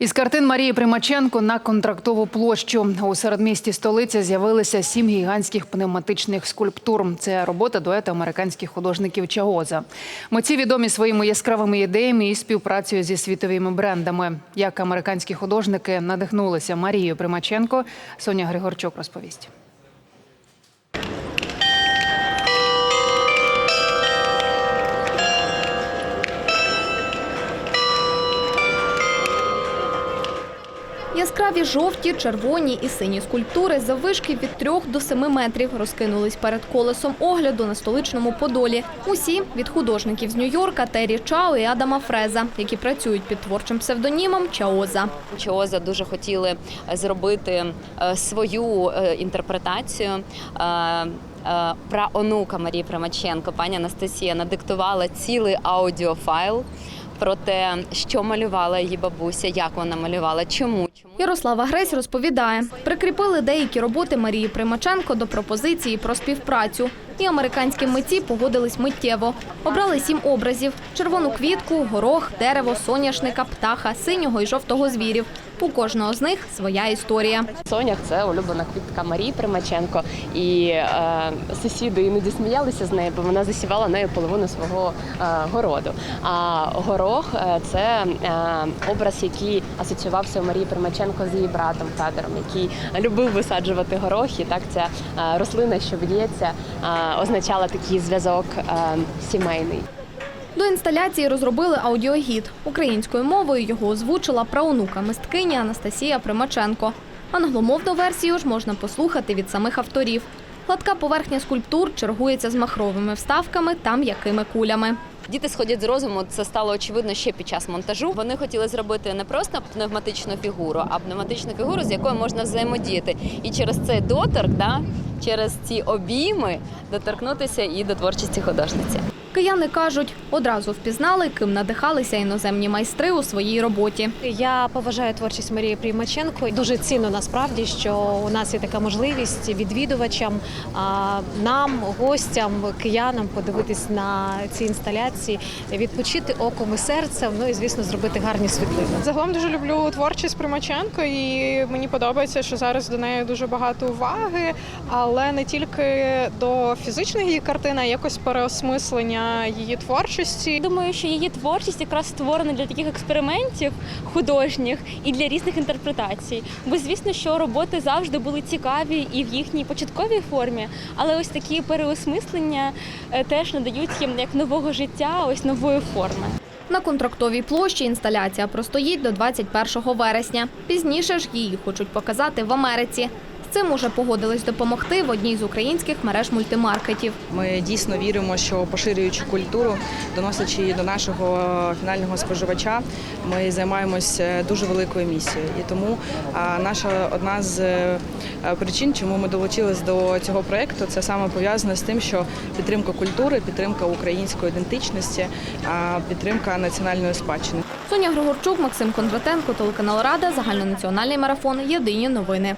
Із картин Марії Примаченко на контрактову площу у середмісті столиці з'явилися сім гігантських пневматичних скульптур. Це робота дуета американських художників Чагоза. Митці відомі своїми яскравими ідеями і співпрацею зі світовими брендами. Як американські художники надихнулися Марією Примаченко, Соня Григорчук розповість. Яскраві жовті, червоні і сині скульптури заввишки від 3 до 7 метрів розкинулись перед колесом огляду на столичному Подолі. Усі від художників з Нью-Йорка Террі Чао і Адама Фреза, які працюють під творчим псевдонімом Чаоза. Чооза дуже хотіли е, зробити е, свою е, інтерпретацію. Праонука Марії Примаченко, пані Анастасія, надиктувала цілий аудіофайл про те, що малювала її бабуся, як вона малювала, чому. Ярослава Гресь розповідає, прикріпили деякі роботи Марії Примаченко до пропозиції про співпрацю. І американські митці погодились миттєво. Обрали сім образів: червону квітку, горох, дерево, соняшника, птаха, синього і жовтого звірів. У кожного з них своя історія. Соняк це улюблена квітка Марії Примаченко, і е, сусіди іноді сміялися з нею, бо вона засівала нею половину свого е, городу. А горох е, це е, образ, який асоціювався у Марії Примаченко з її братом Федором, який любив висаджувати горохи. Так ця е, рослина, що б'ється, е, означала такий зв'язок е, сімейний. До інсталяції розробили аудіогід. Українською мовою його озвучила праонука мисткині Анастасія Примаченко. Англомовну версію ж можна послухати від самих авторів. Гладка поверхня скульптур чергується з махровими вставками та м'якими кулями. Діти сходять з розуму. Це стало очевидно ще під час монтажу. Вони хотіли зробити не просто пневматичну фігуру, а пневматичну фігуру, з якою можна взаємодіяти. І через цей доторк, да, через ці обійми доторкнутися і до творчості художниці. Кияни кажуть, одразу впізнали, ким надихалися іноземні майстри у своїй роботі. Я поважаю творчість Марії Приймаченко. Дуже цінно насправді, що у нас є така можливість відвідувачам, а, нам, гостям, киянам подивитись на ці інсталяції, відпочити оком і серцем. Ну і звісно, зробити гарні світлини. Загалом дуже люблю творчість Примаченко, і мені подобається, що зараз до неї дуже багато уваги, але не тільки до фізичних її картин, а якось переосмислення її творчості. Думаю, що її творчість якраз створена для таких експериментів художніх і для різних інтерпретацій. Бо звісно, що роботи завжди були цікаві і в їхній початковій формі, але ось такі переосмислення е, теж надають їм як нового життя, ось нової форми. На контрактовій площі інсталяція простоїть до 21 вересня. Пізніше ж її хочуть показати в Америці. Цим уже погодились допомогти в одній з українських мереж мультимаркетів. Ми дійсно віримо, що поширюючи культуру, доносячи її до нашого фінального споживача, ми займаємося дуже великою місією. І тому наша одна з е, причин, чому ми долучились до цього проєкту, це саме пов'язано з тим, що підтримка культури, підтримка української ідентичності, підтримка національної спадщини. Соня Григорчук, Максим Кондратенко, телеканал Рада, загальнонаціональний марафон. Єдині новини.